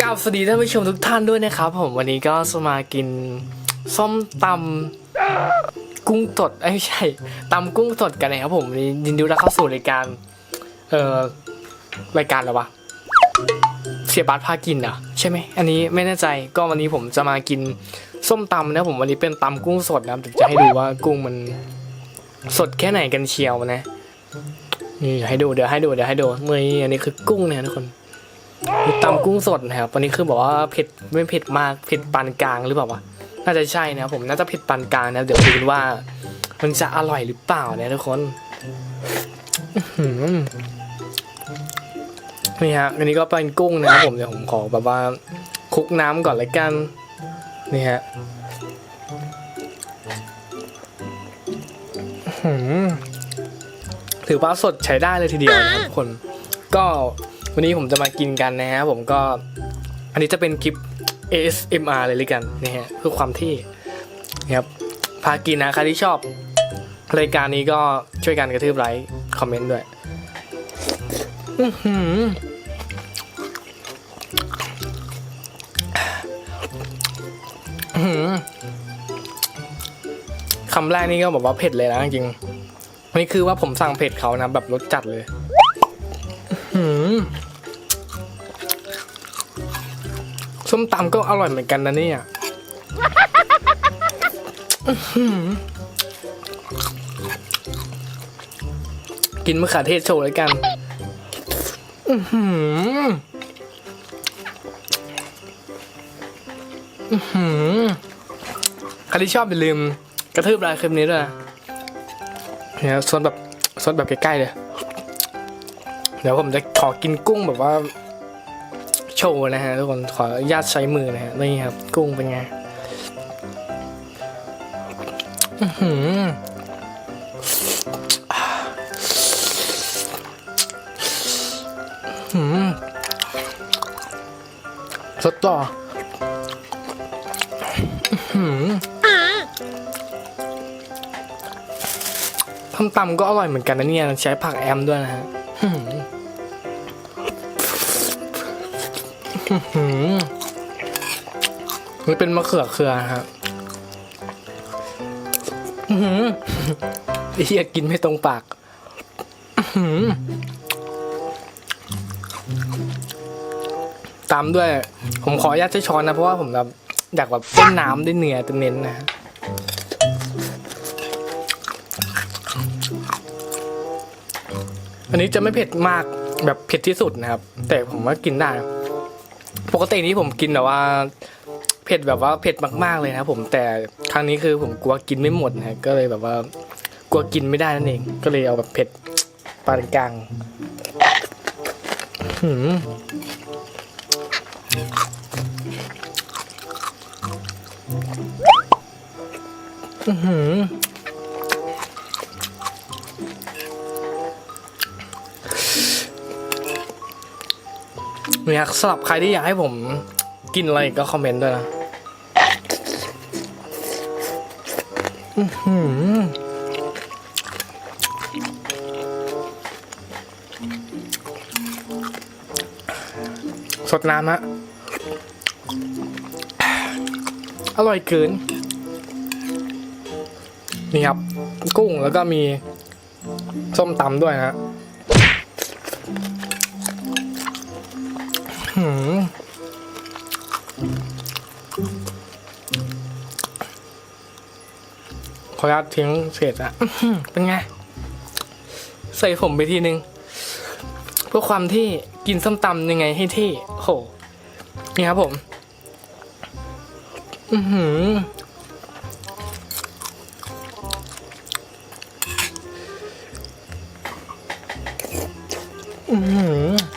กราบสวัสดีท่านผู้ชมทุกท่านด้วยนะครับ ผมวันนี้ก็จะมากินส้มตำกุ้งสดไม่ใช่ตำกุ้งสดกันนะครับผมวันนี้ยินดีต้อนรับเข้าสู่รายการ เอ่อรายการอะไรวะเสียบาสพากินเหรอใช่ไหมอันนี้ไม่แน่ใจก็วันนี้ผมจะมากินส้มตำนะผมวันนี้เป็นตำกุ้งสดนะครับเดี๋ยวจะให้ดูว่ากุ้งมันสดแค่ไหนกันเชียวนะนี่ให้ดูเดี๋ยวให้ดูเดี๋ยวให้ดูเมื่ออันนี้คือกุ้งเนี่ยทุกคน ตำกุ้งสดนะครับวันนี้คือบอกว่าเผ็ดไม่เผ็ดมากเผ็ดปานกลางหรือเปล่าวะน่าจะใช่นะครับผมน่าจะเผ็ดปานกลางนะเดี๋ยวดูกันว่า มันจะอร่อยหรือเปล่านี่ยทุกคนนี่ฮะอันนี้ก็เป็นกุ้งนะครับผมเดี๋ยวผมขอแบบว่าคลุกน้ำก่อนเลยกันนี่ฮะถือว่าสดใช้ได้เลยทีเดียวนะครับทุกคน ก็ วันนี้ผมจะมากินกันนะฮะผมก็อันนี้จะเป็นคลิป ASMR เลยเลยกันนะฮะเพื่อความที่นะครับพากินนะใครที่ชอบรายการนี้ก็ช่วยกันกระทืบไลค์คอมเมนต์ด้วยอื้อหืออื้อหือคำแรกนี่ก็บอกว่าเผ็ดเลยนะจริงนี่คือว่าผมสั่งเผ็ดเขานะแบบรสจัดเลยหืม ส้มตำก็อร่อยเหมือนกันนะเนี่ยกินมะเขือเทศโชว์เลยกันอือหืออื้อหือใครที่ชอบอย่าลืมกระทืบลค์คลิปนี้ด้วยนะเนี่ยส่วนแบบส่วนแบบใกล้ๆเลย เดี๋ยวผมจะขอกินกุ้งแบบว่า โชว์นะฮะทุกคนขออนุญาตใช้มือนะฮะนี่ครับ กุ้งเป็นไงสดต่ออื้อหือทำตำก็อร่อยเหมือนกันนะเนี่ย ใช้ผักแอมด้วยนะฮะ นเป็นมะเขือเครือนะฮะอื้อหือไอ้เหี้ยกินไม่ตรงปากตามด้วย ผมขออนุญาตใช้ช้อนนะ เพราะว่าผมแบบอยากแบบเต้นน้ำได้เนื้อเน้นนะฮะอันนี้จะไม่เผ็ดมากแบบเผ็ดที่สุดนะครับ แต่ผมว่ากินได้ ปกตินี้ผมกินแบบว่าเผ็ดแบบว่าเผ็ดมากๆเลยนะผมแต่ครั้งนี้คือผมกลัวกินไม่หมดนะก็เลยแบบว่ากลัวกินไม่ได้นั่นเอง ก็เลยเอาแบบเผ็ดปานกลางหืมอื้อหือ เนี่ยสำหรับใครที่อยากให้ผมกินอะไรก็คอมเมนต์ด้วยนะสดน้ำฮะอร่อยเกิน นี่ครับ กุ้งแล้วก็มีส้มตำด้วยนะ ขออนุญาตทิ้งเศษอะเป็นไง ใส่ผมไปทีนึง เพื่อความที่กินส้มตำยังไงให้ที่โห นี่ครับผม อือหืออือหือ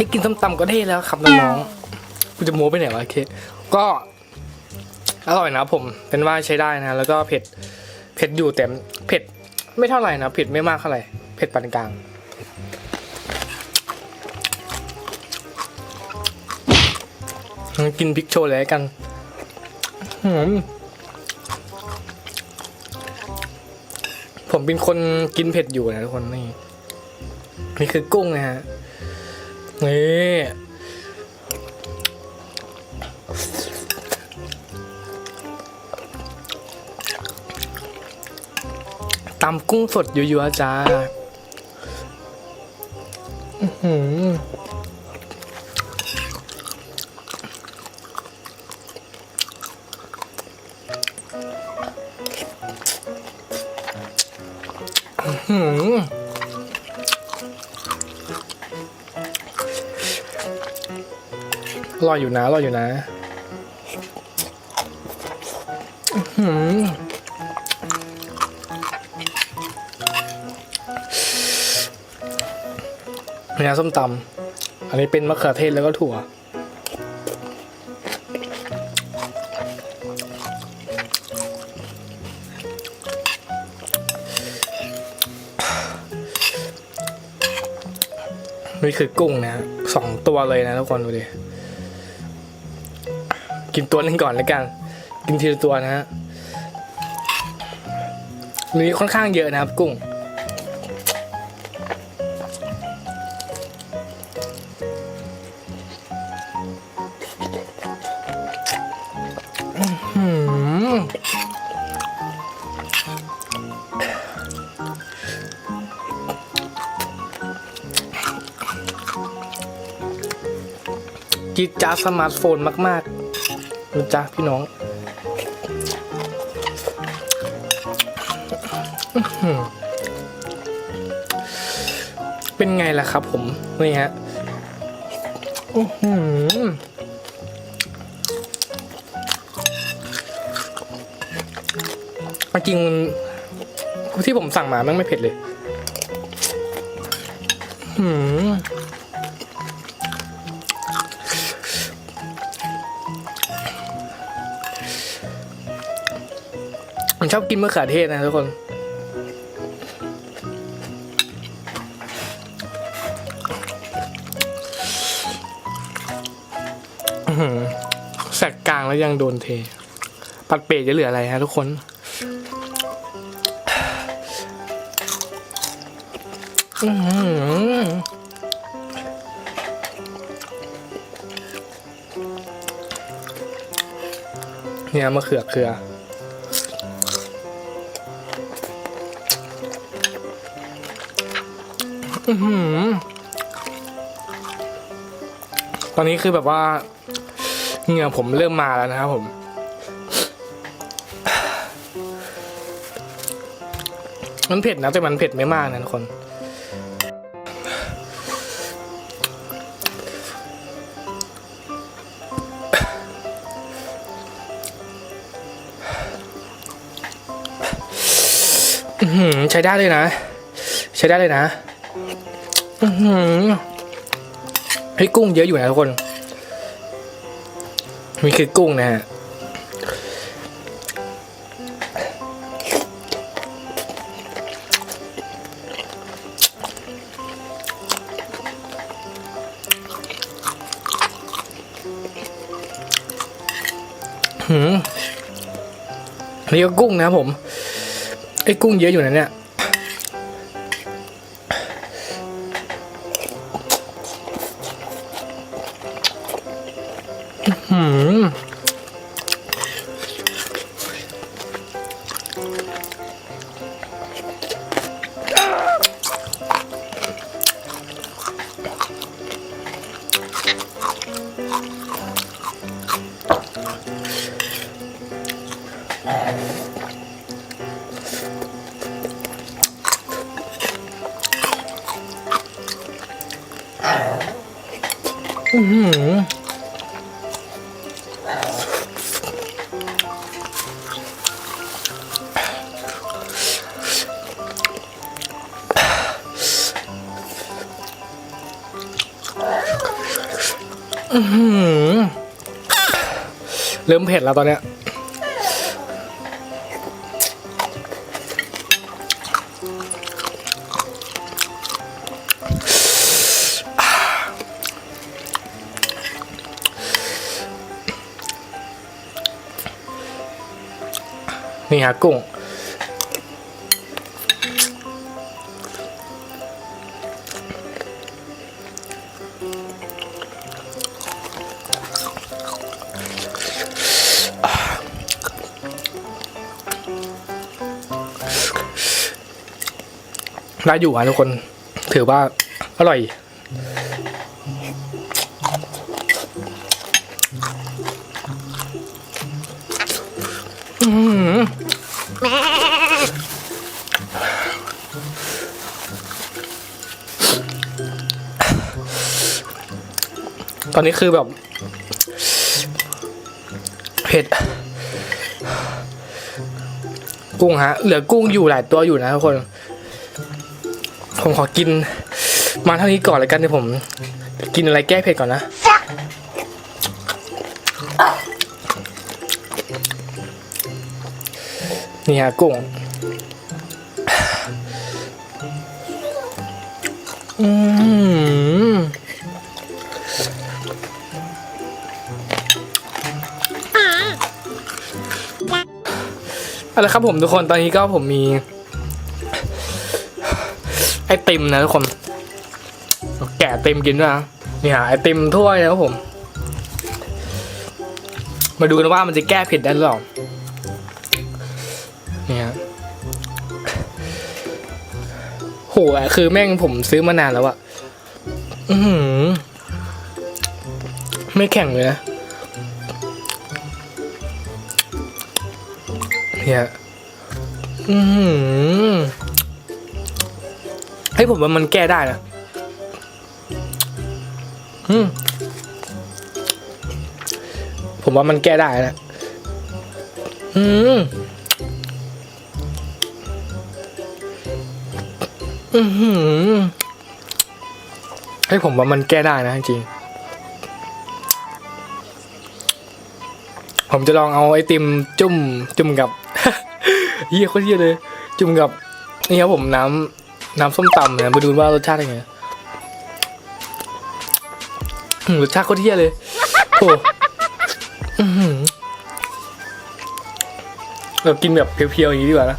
ให้กินส้มตำก็เท่แล้วครับน้องๆกูจะโม้ไปไหนวะเคก็อร่อยนะผมเป็นว่าใช้ได้นะ แล้วก็เผ็ดเผ็ดอยู่แต่เผ็ดไม่เท่าไหร่นะเผ็ดไม่มากเท่าไหร่เผ็ดปานกลางกินพริกโชว์เลยกันผมเป็นคนกินเผ็ดอยู่นะทุกคนนี่นี่คือกุ้งนะฮะ นี่ตำกุ้งสดอยู่ๆจ้าอื้อหื ออื้อหืออร่อยอยู่นะอร่อยอยู่นะหือเนน้ำส้มตำอันนี้เป็นมะเขือเทศแล้วก็ถั่ว นี่คือกุ้งนะสองตัวเลยนะทุกคนดูดิ กินตัวหนึงก่อนแล้วกัน กินทีละตัวนะฮะมีค่อนข้างเยอะนะครับกุ้งหืมกิจจ้าสมาร์ทโฟนมาก ๆ รู้จ้าพี่น้องเป็นไงล่ะครับผม นี่ฮะอื้อหือจริงที่ผมสั่งมามันไม่เผ็ดเลยหืม ชอบกินมะเขือเทศนะทุกคนแสกกลางแล้วยังโดนเท ปัดเปรตจะเหลืออะไรฮะทุกคน อื้อหือเนี่ยมะเขือเขือ ตอนนี้คือแบบว่าเหงื่อผมเริ่มมาแล้วนะครับผมมันเผ็ดนะแต่มันเผ็ดไม่มากนะทุกคนอื้อหือใช้ได้เลยนะ ใช้ได้เลยนะ อือหือเฮ้กุ้งเยอะอยู่นะทุกคน มีคือกุ้งนะฮะหืมอันนี้ก็กุ้งนะผม ไอ้กุ้งเยอะอยู่นะเนี่ย หืมอื้อหื เริ่มเผ็ดแล้วตอนเนี้ยนี่ฮะกุ้ง ได้อยู่อะทุกคน ถือว่าอร่อย อือตอนนี้คือแบบเผ็ด กุ้งฮะ เหลือกุ้งอยู่หลายตัวอยู่นะทุกคน ผมขอกิน มาเท่านี้ก่อนแล้วกันเดี๋ยวผม กินอะไรแก้เผ็ดก่อนนะนี่ฮะกุ้งอืมเอาละครับผมทุกคนตอนนี้ก็ผมมี ไอติมนะทุกคน แกะไอติมกินด้วยนะเนี่ฮะไอติมถ้วยนะครับผม มาดูกันว่ามันจะแก้ผ็ดได้หรือเปล่าเนี่ฮะโหอะคือแม่งผมซื้อมานานแล้วอะอือหือไม่แข็งเลยนะเนี่ยอือ หือให้ยผมว่ามันแก้ได้นะอืมผมว่ามันแก้ได้นะอืมอือหือให้ยผมว่ามันแก้ได้นะจริงๆผมจะลองเอาไอติมจุ่มจุ่มกับเยี่ยโคตรเยี่ยเลย จุ่มกับนี่ครับผมน้ำ น้ำส้มตำเนะมาดูว่ารสชาติเป็นไงรสชาติโคตรเยี่ยเลยโอ้เรากินแบบเพียวๆอย่างนี้ดีกว่านะ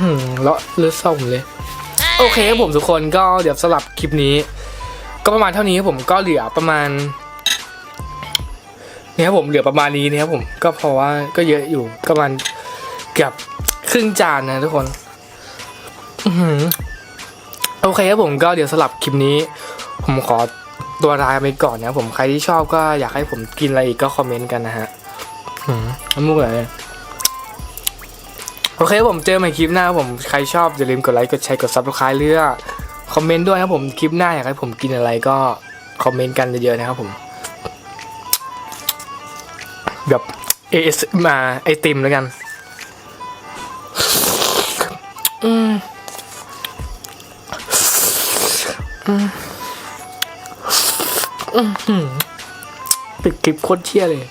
อืมแล้วเลือดส้มเลย โอเคครับผมทุกคนก็เดี๋ยวสลับคลิปนี้ ก็ประมาณเท่านี้ครับผมก็เหลือประมาณนี่ครับผมเหลือประมาณนี้นะครับผมก็เพราะว่าก็เยอะอยู่ประมาณเกือบ ครึ่งจานนะทุกคนอือหือโอเคครับผมก็เดี๋ยวสลับคลิปนี้ ผมขอตัวลาไปก่อนนะผมใครที่ชอบก็อยากให้ผมกินอะไรอีกก็คอมเมนต์กันนะฮะอืมน้ำมูกไหลเลยโอเคผมเจอใหม่คลิปหน้าผมใครชอบอย่าลืมกดไลค์กดแชร์กดซับสไครต์เรือคอมเมนต์ด้วยครับผมคลิปหน้าอยากให้ผมกินอะไรก็คอมเมนต์กันเยอะๆนะครับผมแบบเอสมาไอติมแล้วกัน อืม อืม อืมปิดคลิปโคตรเชี่ยเลย